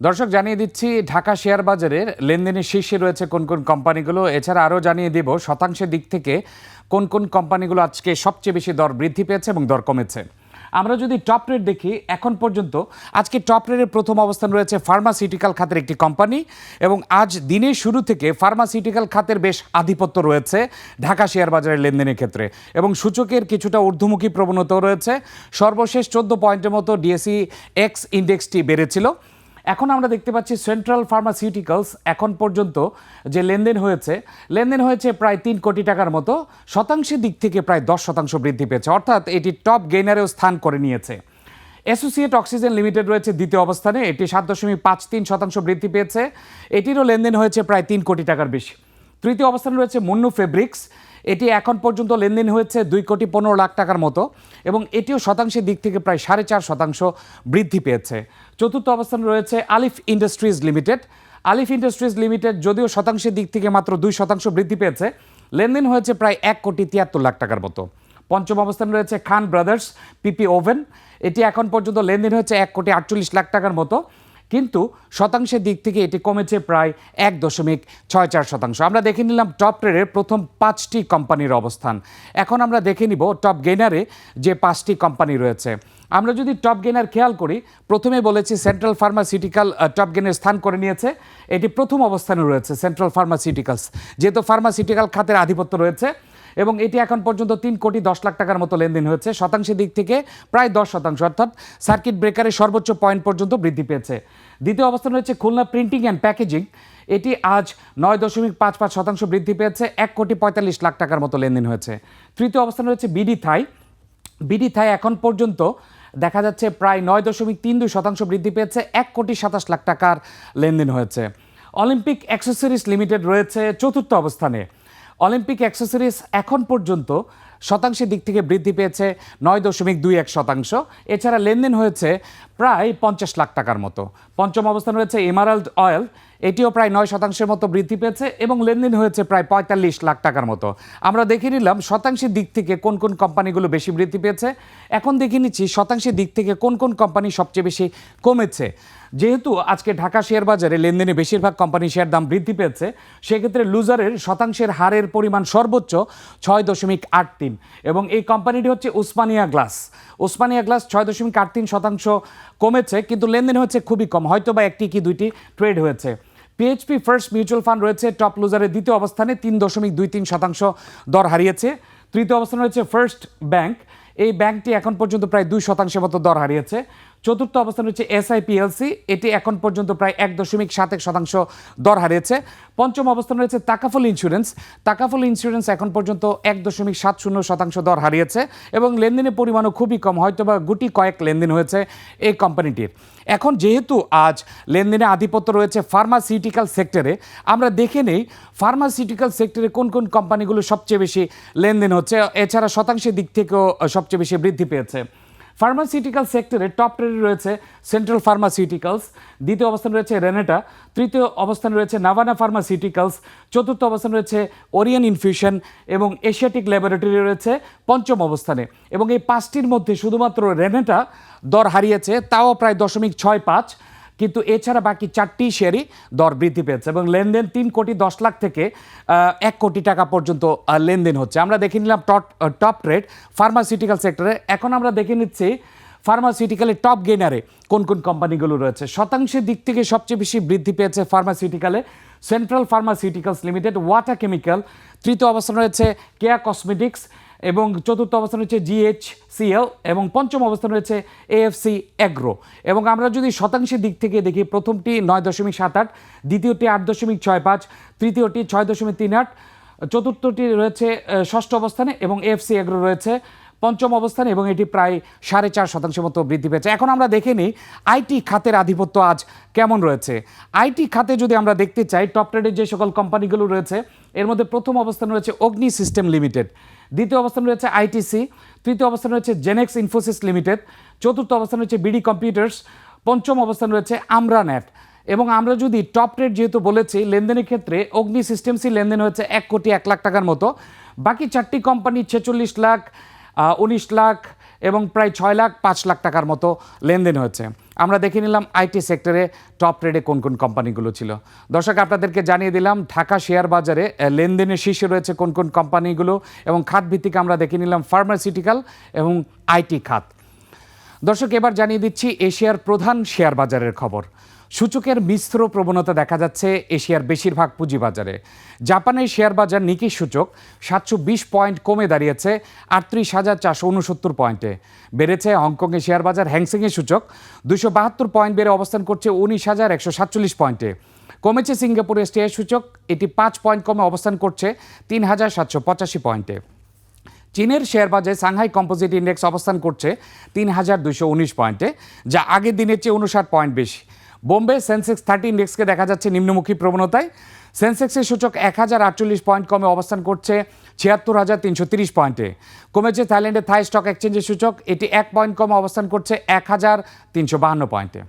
দর্শক, জানিয়ে দিচ্ছি, ঢাকা শেয়ার বাজারের লেনদেনের শীর্ষে রয়েছে কোন কোন কোম্পানিগুলো। এছাড়া আরও জানিয়ে দেব, শতাংশের দিক থেকে কোন কোন কোম্পানিগুলো আজকে সবচেয়ে বেশি দর বৃদ্ধি পেয়েছে এবং দর কমেছে। আমরা যদি টপ রেট দেখি, এখন পর্যন্ত আজকে টপ রেটের প্রথম অবস্থান রয়েছে ফার্মাসিউটিক্যাল খাতের একটি কোম্পানি এবং আজ দিনের শুরু থেকে ফার্মাসিউটিক্যাল খাতের বেশ আধিপত্য রয়েছে ঢাকা শেয়ার বাজারের লেনদেনের ক্ষেত্রে এবং সূচকের কিছুটা ঊর্ধ্বমুখী প্রবণতাও রয়েছে। সর্বশেষ চোদ্দ পয়েন্টের মতো ডিএসি এক্স ইন্ডেক্সটি বেড়েছিল। এখন আমরা দেখতে পাচ্ছি সেন্ট্রাল ফার্মাসিউটিক্যালস এখন পর্যন্ত যে লেনদেন হয়েছে লেনদেন হয়েছে প্রায় তিন কোটি টাকার মতো, শতাংশের দিক থেকে প্রায় দশ শতাংশ বৃদ্ধি পেয়েছে। অর্থাৎ এটি টপ গেইনারেও স্থান করে নিয়েছে। অ্যাসোসিয়েট অক্সিজেন লিমিটেড রয়েছে দ্বিতীয় অবস্থানে, এটি সাত দশমিক পাঁচ তিন শতাংশ বৃদ্ধি পেয়েছে। এটিরও লেনদেন হয়েছে প্রায় তিন কোটি টাকার বেশি। তৃতীয় অবস্থানে রয়েছে মুন্নু ফেব্রিক্স এটি এখন পর্যন্ত লেনদেন হয়েছে দুই কোটি পনেরো লাখ টাকার মতো এবং এটিও শতাংশের দিক থেকে প্রায় সাড়ে চার শতাংশ বৃদ্ধি পেয়েছে। চতুর্থ অবস্থানে রয়েছে Alif industries limited. Alif industries limited যদিও শতাংশের দিক থেকে মাত্র দুই শতাংশ বৃদ্ধি পেয়েছে, লেনদেন হয়েছে প্রায় এক কোটি তিয়াত্তর লাখ টাকার মতো। পঞ্চম অবস্থানে রয়েছে খান ব্রাদার্স পিপি ওভেন। এটি এখন পর্যন্ত লেনদেন হয়েছে এক কোটি আটচল্লিশ লাখ টাকার মতো। কিন্তু শতাংশের দিক থেকে এটি কমেছে প্রায় এক দশমিক ছয় চার শতাংশ। আমরা দেখে নিলাম টপ ট্রেডের প্রথম পাঁচটি কোম্পানির অবস্থান। এখন আমরা দেখে নিব টপ গেইনারে যে পাঁচটি কোম্পানি রয়েছে। আমরা যদি টপ গেইনার খেয়াল করি, প্রথমে বলেছি সেন্ট্রাল ফার্মাসিউটিক্যাল টপ গেনের স্থান করে নিয়েছে। এটি প্রথম অবস্থানে রয়েছে সেন্ট্রাল ফার্মাসিউটিক্যালস, যেহেতু ফার্মাসিউটিক্যাল খাতের আধিপত্য রয়েছে। এবং এটি এখন পর্যন্ত তিন কোটি দশ লাখ টাকার মতো লেনদেন হয়েছে। শতাংশের দিক থেকে প্রায় দশ শতাংশ, অর্থাৎ সার্কিট ব্রেকারের সর্বোচ্চ পয়েন্ট পর্যন্ত বৃদ্ধি পেয়েছে। দ্বিতীয় অবস্থান রয়েছে খুলনা প্রিন্টিং অ্যান্ড প্যাকেজিং। এটি আজ নয় দশমিক পাঁচ পাঁচ শতাংশ বৃদ্ধি পেয়েছে, এক কোটি পঁয়তাল্লিশ লাখ টাকার মতো লেনদেন হয়েছে। তৃতীয় অবস্থান রয়েছে বিডি থাই। বিডি থাই এখন পর্যন্ত দেখা যাচ্ছে প্রায় নয় দশমিক তিন দুই শতাংশ বৃদ্ধি পেয়েছে, এক কোটি সাতাশ লাখ টাকার লেনদেন হয়েছে। অলিম্পিক অ্যাক্সেসরিজ লিমিটেড রয়েছে চতুর্থ অবস্থানে। অলিম্পিক অ্যাক্সেসরিজ এখন পর্যন্ত শতাংশের দিক থেকে বৃদ্ধি পেয়েছে নয় দশমিক দুই এক শতাংশ। এছাড়া লেনদেন হয়েছে প্রায় পঞ্চাশ লাখ টাকার মতো। পঞ্চম অবস্থান রয়েছে এমারাল্ড অয়েল। এটিও প্রায় নয় শতাংশের মতো বৃদ্ধি পেয়েছে এবং লেনদেন হয়েছে প্রায় পঁয়তাল্লিশ লাখ টাকার মতো। আমরা দেখে নিলাম শতাংশের দিক থেকে কোন কোন কোম্পানিগুলো বেশি বৃদ্ধি পেয়েছে। এখন দেখে নিচ্ছি শতাংশের দিক থেকে কোন কোন কোম্পানি সবচেয়ে বেশি কমেছে। যেহেতু আজকে ঢাকা শেয়ার বাজারে লেনদেনে বেশিরভাগ কোম্পানি শেয়ার দাম বৃদ্ধি পেয়েছে, সেক্ষেত্রে লুজারের শতাংশের হারের পরিমাণ সর্বোচ্চ ছয় দশমিক আট তিন এবং এই কোম্পানিটি হচ্ছে উসমানিয়া গ্লাস। উসমানিয়া গ্লাস ছয় দশমিক আট তিন শতাংশ কমেছে, কিন্তু লেনদেন হচ্ছে খুবই কম। হয়তো বা একটি কি দুইটি ট্রেড হয়েছে। পিএইচপি ফার্স্ট মিউচুয়াল ফান্ড রয়েছে টপ লুজারের দ্বিতীয় অবস্থানে তিন দশমিক দুই তিন শতাংশ দর হারিয়েছে। তৃতীয় অবস্থানে রয়েছে ফার্স্ট ব্যাংক এই ব্যাংকটি এখন পর্যন্ত প্রায় দুই শতাংশের মতো দর হারিয়েছে। চতুর্থ অবস্থান রয়েছে এসআইপিএলসি এটি এখন পর্যন্ত প্রায় এক দশমিক সাত এক শতাংশ দর হারিয়েছে। পঞ্চম অবস্থান রয়েছে তাকাফল ইন্স্যুরেন্স। তাকাফল ইন্স্যুরেন্স এখন পর্যন্ত এক দশমিক সাত শূন্য শতাংশ দর হারিয়েছে এবং লেনদেনের পরিমাণও খুবই কম হয়তো বা গুটি কয়েক লেনদেন হয়েছে এই কোম্পানিটির। এখন যেহেতু আজ লেনদেনে আধিপত্য রয়েছে ফার্মাসিউটিক্যাল সেক্টরে, আমরা দেখে নেই ফার্মাসিউটিক্যাল সেক্টরে কোন কোন কোম্পানিগুলো সবচেয়ে বেশি লেনদেন হচ্ছে। এছাড়া শতাংশের দিক থেকেও সবচেয়ে বেশি বৃদ্ধি পেয়েছে। ফার্মাসিউটিক্যাল সেক্টরে টপ টেনে রয়েছে সেন্ট্রাল ফার্মাসিউটিক্যালস দ্বিতীয় অবস্থান রয়েছে রেনেটা তৃতীয় অবস্থান রয়েছে নাভানা ফার্মাসিউটিক্যালস চতুর্থ অবস্থান রয়েছে ওরিয়ান ইনফিউশন এবং এশিয়াটিক ল্যাবরেটরি রয়েছে পঞ্চম অবস্থানে। এবং এই পাঁচটির মধ্যে শুধুমাত্র রেনেটা দর হারিয়েছে, তাও প্রায় দশমিক ছয় পাঁচ। কিন্তু এছাড়া বাকি চারটি শেয়ারই দর বৃদ্ধি পেয়েছে এবং লেনদেন তিন কোটি দশ লাখ থেকে এক কোটি টাকা পর্যন্ত লেনদেন হচ্ছে। আমরা দেখে নিলাম টপ টপ রেট ফার্মাসিউটিক্যাল সেক্টরে। এখন আমরা দেখে নিচ্ছি ফার্মাসিউটিক্যালের টপ গেনারে কোন কোন কোম্পানিগুলো রয়েছে। শতাংশের দিক থেকে সবচেয়ে বেশি বৃদ্ধি পেয়েছে ফার্মাসিউটিক্যালে Central Pharmaceuticals Limited water chemical. তৃতীয় অবস্থান রয়েছে কেয়া কসমেটিক্স। এবং চতুর্থ অবস্থান রয়েছে জিএইচসিএল এবং পঞ্চম অবস্থান রয়েছে এএফসি অ্যাগ্রো এবং আমরা যদি শতাংশের দিক থেকে দেখি, প্রথমটি নয় দশমিক সাত আট, দ্বিতীয়টি আট দশমিক ছয় পাঁচ, তৃতীয়টি ছয় দশমিক তিন আট, চতুর্থটি রয়েছে ষষ্ঠ অবস্থানে এবং এএফসি অ্যাগ্রো রয়েছে পঞ্চম অবস্থানে এবং এটি প্রায় সাড়ে চার শতাংশের মতো বৃদ্ধি পেয়েছে। এখন আমরা দেখে নিই আইটি খাতের আধিপত্য আজ কেমন রয়েছে। আইটি খাতে যদি আমরা দেখতে চাই টপ ট্রেডের যে সকল কোম্পানিগুলো রয়েছে, এর মধ্যে প্রথম অবস্থান রয়েছে অগ্নি সিস্টেম লিমিটেড দ্বিতীয় অবস্থান রয়েছে আইটিসি তৃতীয় অবস্থান রয়েছে জেনেক্স ইনফোসিস লিমিটেড চতুর্থ অবস্থান রয়েছে বিডি কম্পিউটার্স পঞ্চম অবস্থান রয়েছে আমরানেট এবং আমরা যদি টপ রেট যেহেতু বলেছি, লেনদেনের ক্ষেত্রে অগ্নি সিস্টেমসই লেনদেন হয়েছে এক কোটি এক লাখ টাকার মতো। বাকি চারটি কোম্পানি ছেচল্লিশ লাখ উনিশ লাখ এবং প্রায় ছয় লাখ, পাঁচ লাখ টাকার মতো লেনদেন হয়েছে। আমরা দেখে নিলাম আইটি সেক্টরে টপ রেডে কোন কোন কোম্পানিগুলো ছিল। দর্শক, আপনাদেরকে জানিয়ে দিলাম, ঢাকা শেয়ার বাজারে লেনদেনের শীর্ষে রয়েছে কোন কোন কোম্পানিগুলো এবং খাত ভিত্তিক আমরা দেখে নিলাম ফার্মাসিউটিক্যাল এবং আইটি খাত। দর্শক, এবার জানিয়ে দিচ্ছি এশিয়ার প্রধান শেয়ার বাজারের খবর। সূচকের মিশ্র প্রবণতা দেখা যাচ্ছে এশিয়ার বেশিরভাগ পুঁজিবাজারে। জাপানের শেয়ার বাজার নিকি সূচক সাতশো বিশ পয়েন্ট কমে দাঁড়িয়েছে আটত্রিশ হাজার চারশো উনসত্তর পয়েন্টে। বেড়েছে হংকংয়ের শেয়ার বাজার হ্যাংসিংয়ের সূচক দুশো বাহাত্তর পয়েন্ট বেড়ে অবস্থান করছে উনিশ হাজার একশো সাতচল্লিশ পয়েন্টে। কমেছে সিঙ্গাপুরের স্টেয়ার সূচক, এটি পাঁচ পয়েন্ট কমে অবস্থান করছে তিন হাজার সাতশো পঁচাশি পয়েন্টে। চীনের শেয়ার বাজারে সাংহাই কম্পোজিট ইন্ডেক্স অবস্থান করছে তিন হাজার দুশো উনিশ পয়েন্টে, যা আগের দিনের চেয়ে উনষাট পয়েন্ট বেশি। বোম্বে সেন্সেক্স থার্টি ইন্ডেক্সকে দেখা যাচ্ছে নিম্নমুখী প্রবণতায়। সেন্সেক্সের সূচক এক হাজার আটচল্লিশ পয়েন্ট কমে অবস্থান করছে ছিয়াত্তর হাজার তিনশো তিরিশ পয়েন্টে। কমেছে থাইল্যান্ডের থাই স্টক এক্সচেঞ্জের সূচক, এটি এক পয়েন্ট কমে অবস্থান করছে এক হাজার তিনশো বাহান্ন পয়েন্টে।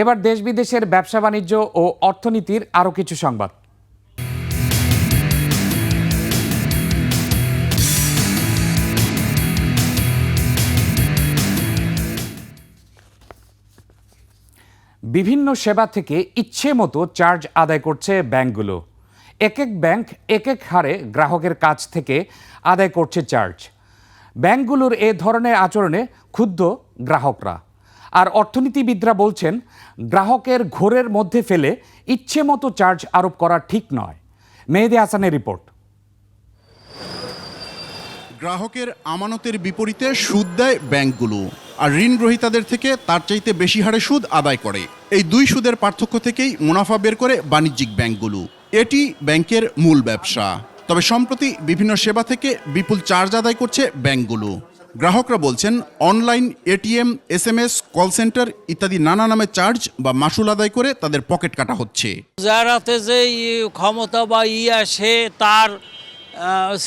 এবার দেশ বিদেশের ব্যবসা বাণিজ্য ও অর্থনীতির আরও কিছু সংবাদ। বিভিন্ন সেবা থেকে ইচ্ছে মতো চার্জ আদায় করছে ব্যাংকগুলো। এক এক ব্যাংক এক এক হারে গ্রাহকের কাছ থেকে আদায় করছে চার্জ। ব্যাংকগুলোর এ ধরনের আচরণে ক্ষুব্ধ গ্রাহকরা। আর অর্থনীতিবিদরা বলছেন, গ্রাহকের ঘোরের মধ্যে ফেলে ইচ্ছে মতো চার্জ আরোপ করা ঠিক নয়। মেহেদি হাসানের রিপোর্ট। গ্রাহকের আমানতের বিপরীতে সুদ দেয় ব্যাংকগুলো। আর ঋণ গ্রহীতাদের থেকে তার চাইতে বেশি হারে সুদ আদায় করে। এই দুই সুদের পার্থক্য থেকেই মুনাফা বের করে বাণিজ্যিক ব্যাংকগুলো। এটি ব্যাংকের মূল ব্যবসা। তবে সম্প্রতি বিভিন্ন সেবা থেকে বিপুল চার্জ আদায় করছে ব্যাংকগুলো। গ্রাহকরা বলছেন, online, ATM S M S call centre ইত্যাদি নানা নামে চার্জ বা মাসুল আদায় করে তাদের পকেট কাটা হচ্ছে। যার হাতে যে ক্ষমতা বা ই আসে, তার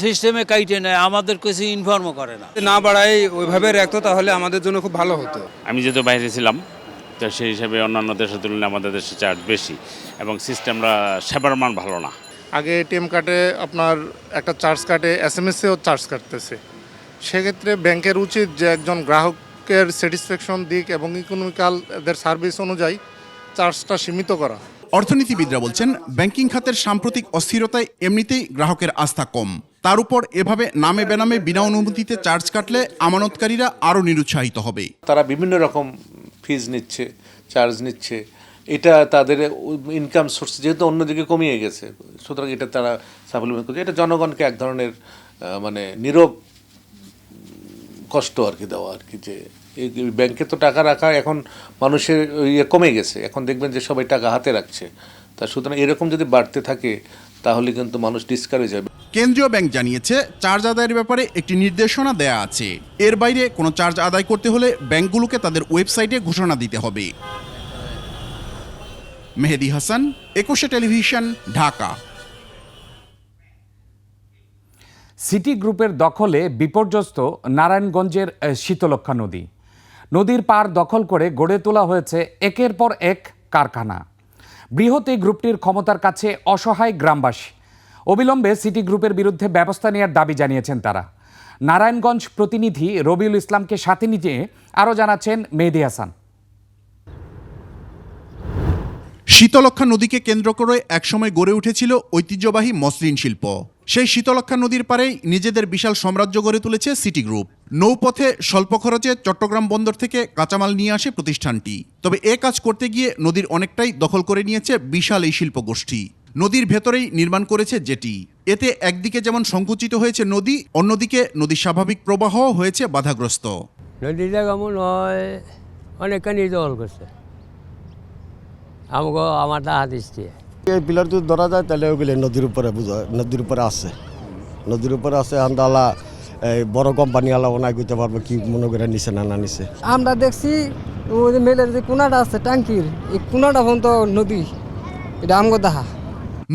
সিস্টেমে কাইটে নেয় আমাদের কিছু ইনফর্মও করে না। না বাড়াই ওইভাবে রাখতো তাহলে আমাদের জন্য খুব ভালো হতো। আমি যেহেতু বাইরে ছিলাম তো সেই হিসাবে অন্যান্য দেশের তুলনায় আমাদের দেশে চার্জ বেশি এবং সিস্টেমটা সেবার মান ভালো না। আগে এটিএম কার্ডে আপনার একটা চার্জ কাটে এস এম এসেও চার্জ কাটতেছে। সেক্ষেত্রে ব্যাংকের উচিত যে একজন গ্রাহকের স্যাটিসফ্যাকশন দিক এবং ইকোনমিক্যাল এদের সার্ভিস অনুযায়ী চার্জটা সীমিত করা। অর্থনীতিবিদরা বলছেন, ব্যাংকিং খাতের সাম্প্রতিক অস্থিরতায় এমনিতেই গ্রাহকের আস্থা কম। তার উপর এভাবে নামে বেনামে বিনা অনুমতিতে চার্জ কাটলে আমানতকারীরা আরও নিরুৎসাহিত হবে। তারা বিভিন্ন রকম ফিজ নিচ্ছে, চার্জ নিচ্ছে। এটা তাদের ইনকাম সোর্স যেহেতু অন্যদিকে কমিয়ে গেছে, সুতরাং এটা তারা সাপ্লিমেন্ট করছে। এটা জনগণকে এক ধরনের মানে নীরব কষ্ট আর কি দেওয়া আর কি, যে ব্যাংকে তো টাকা রাখা এখন মানুষের ইয়ে কমে গেছে। এখন দেখবেন যে সবাই টাকা হাতে রাখছে। তা সুতরাং এরকম যদি বাড়তে থাকে তাহলে কিন্তু মানুষ ডিসকারেজ হবে। কেন্দ্রীয় ব্যাংক জানিয়েছে চার্জ আদায়ের ব্যাপারে একটি নির্দেশনা দেয়া আছে। এর বাইরে কোনো চার্জ আদায় করতে হলে ব্যাংকগুলোকে তাদের ওয়েবসাইটে ঘোষণা দিতে হবে। মেহেদি হাসান একুশে টেলিভিশন ঢাকা। সিটি গ্রুপের দখলে বিপর্যস্ত নারায়ণগঞ্জের শীতলক্ষা নদী। নদীর পার দখল করে গড়ে তোলা হয়েছে একের পর এক কারখানা। বৃহৎ এই গ্রুপটির ক্ষমতার কাছে অসহায় গ্রামবাসী। অবিলম্বে সিটি গ্রুপের বিরুদ্ধে ব্যবস্থা নেওয়ার দাবি জানিয়েছেন তারা। নারায়ণগঞ্জ প্রতিনিধি রবিউল ইসলামকে সাথে নিয়ে আরও জানাচ্ছেন মেহেদি হাসান। শীতলক্ষা নদীকে কেন্দ্র করে একসময় গড়ে উঠেছিল ঐতিহ্যবাহী মসলিন শিল্প। সেই শীতলক্ষা নদীর পাড়েই নিজেদের বিশাল সাম্রাজ্য গড়ে তুলেছে সিটি গ্রুপ নৌপথে স্বল্প খরচে চট্টগ্রাম বন্দর থেকে কাঁচামাল নিয়ে আসে প্রতিষ্ঠানটি। তবে এ কাজ করতে গিয়ে নদীর অনেকটাই দখল করে নিয়েছে বিশাল এই শিল্পগোষ্ঠী। নদীর ভেতরেই নির্মাণ করেছে জেটি। এতে একদিকে যেমন সংকুচিত হয়েছে নদী, অন্যদিকে নদীর স্বাভাবিক প্রবাহও হয়েছে বাধাগ্রস্ত। নদীটা কেমন হয়, অনেকখানি জল করছে। আমাকে আমার হাত দিয়ে এই পিলার যদি ধরা যায় তাহলে ওগুলো নদীর উপরে বুঝা নদীর উপরে আছে। নদীর উপরে আছে আন্দালা এই বড় কোম্পানি আলা ওনাই করতে পারবে কি মনে করে নিছে না না নিছে। আমরা দেখছি ওই যে মেলের যে কোনাটা আছে ট্যাঙ্কির এই কোনাটা পর্যন্ত নদী এটা আমগো দেখা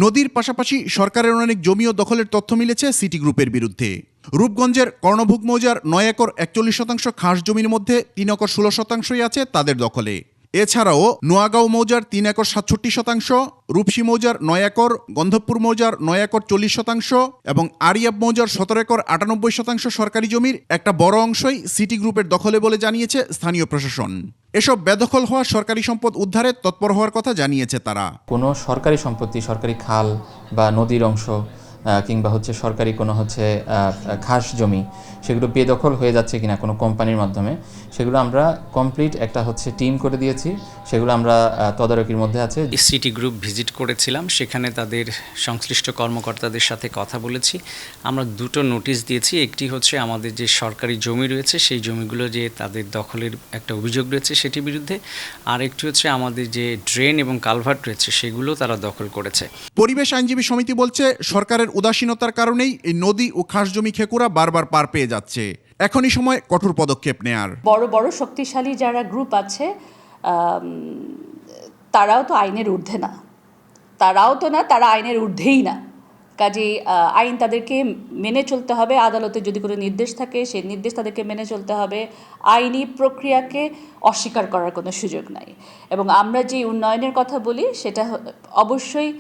নদীর পাশাপাশি সরকারের অনেক জমি ও দখলের তথ্য মিলেছে সিটি গ্রুপের বিরুদ্ধে। রূপগঞ্জের কর্ণভোগ মৌজার নয় একর একচল্লিশ শতাংশ খাস জমির মধ্যে তিন একর ষোলো শতাংশই আছে তাদের দখলে। এছাড়াও নোয়াগাঁও মৌজার তিন একর সাতষট্টি শতাংশ, রূপসী মৌজার নয় একর, গন্ধবপুর মৌজার নয় একর চল্লিশ শতাংশ এবং আরিয়াব মৌজার সতেরো একর আটানব্বই শতাংশ সরকারি জমির একটা বড় অংশই সিটি গ্রুপের দখলে বলে জানিয়েছে স্থানীয় প্রশাসন। এসব বেদখল হওয়া সরকারি সম্পদ উদ্ধারে তৎপর হওয়ার কথা জানিয়েছে তারা। কোনো সরকারি সম্পত্তি, সরকারি খাল বা নদীর অংশ কিংবা হচ্ছে সরকারি কোনো হচ্ছে খাস জমি সেগুলো বেদখল হয়ে যাচ্ছে কিনা কোনো কোম্পানির মাধ্যমে সেগুলো আমরা কমপ্লিট একটা হচ্ছে টিম করে দিয়েছি। সেগুলো আমরা তদারকির মধ্যে আছে। সিটি গ্রুপ ভিজিট করেছিলাম সেখানে তাদের সংশ্লিষ্ট কর্মকর্তাদের সাথে কথা বলেছি। আমরা দুটো নোটিশ দিয়েছি একটি হচ্ছে আমাদের যে সরকারি জমি রয়েছে সেই জমিগুলো যে তাদের দখলের একটা অভিযোগ রয়েছে সেটির বিরুদ্ধে। আর একটি হচ্ছে আমাদের যে ড্রেন এবং কালভার্ট রয়েছে সেগুলো তারা দখল করেছে। পরিবেশ আইনজীবী সমিতি বলছে সরকারের উদাসীনতার কারণেই এই নদী ও খাস জমি খেকুরা বারবার পার পেয়ে যাচ্ছে। এখনই সময় কঠোর পদক্ষেপ নেয়ার। বড় বড় শক্তিশালী যারা গ্রুপ আছে তারাও তো আইনের ঊর্ধ্বে না। তারাও তো না, তারা আইনের ঊর্ধ্বেই না। কাজে আইন তাদেরকে মেনে চলতে হবে। আদালতে যদি কোনো নির্দেশ থাকে সেই নির্দেশ তাদেরকে মেনে চলতে হবে। আইনি প্রক্রিয়াকে অস্বীকার করার কোনো সুযোগ নাই। এবং আমরা যে উন্নয়নের কথা বলি, সেটা অবশ্যই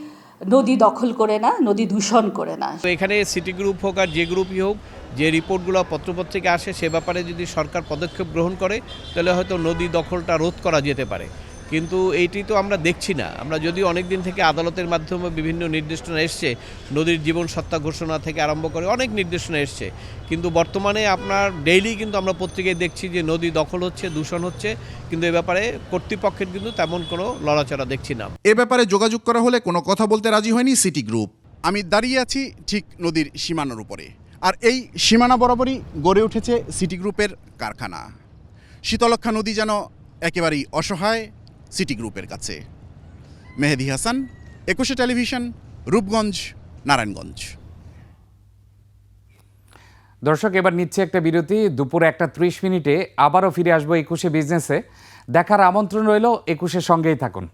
নদী দখল করে না, নদী দূষণ করে না। তো এখানে সিটি গ্রুপ হোক আর যে গ্রুপই হোক, যে রিপোর্টগুলো পত্রপত্রিকা আসে, সে ব্যাপারে যদি সরকার পদক্ষেপ গ্রহণ করে, তাহলে হয়তো নদী দখলটা রোধ করা যেতে পারে। কিন্তু এইটি তো আমরা দেখছি না। আমরা যদি অনেক দিন থেকে আদালতের মাধ্যমে বিভিন্ন নির্দেশনা এসছে, নদীর জীবন সত্তা ঘোষণা থেকে আরম্ভ করে অনেক নির্দেশনা এসছে। কিন্তু বর্তমানে আপনার ডেইলি কিন্তু আমরা পত্রিকায় দেখছি যে নদী দখল হচ্ছে, দূষণ হচ্ছে, কিন্তু এ ব্যাপারে কর্তৃপক্ষের কিন্তু তেমন কোনো লড়াচড়া দেখছি না। এ ব্যাপারে যোগাযোগ করা হলে কোনো কথা বলতে রাজি হয়নি সিটি গ্রুপ। আমি দাঁড়িয়ে আছি ঠিক নদীর সীমানার উপরে। আর এই সীমানা বরাবরই গড়ে উঠেছে সিটি গ্রুপের কারখানা। শীতলক্ষা নদী যেন একেবারেই অসহায় সিটি গ্রুপের কাছে। মেহেদি হাসান, একুশে টেলিভিশন, রূপগঞ্জ, নারায়ণগঞ্জ। দর্শক, এবার নিচ্ছে একটা বিরতি। দুপুর একটা ত্রিশ মিনিটে আবারও ফিরে আসব একুশে বিজনেসে। দেখার আমন্ত্রণ রইল, একুশের সঙ্গেই থাকুন।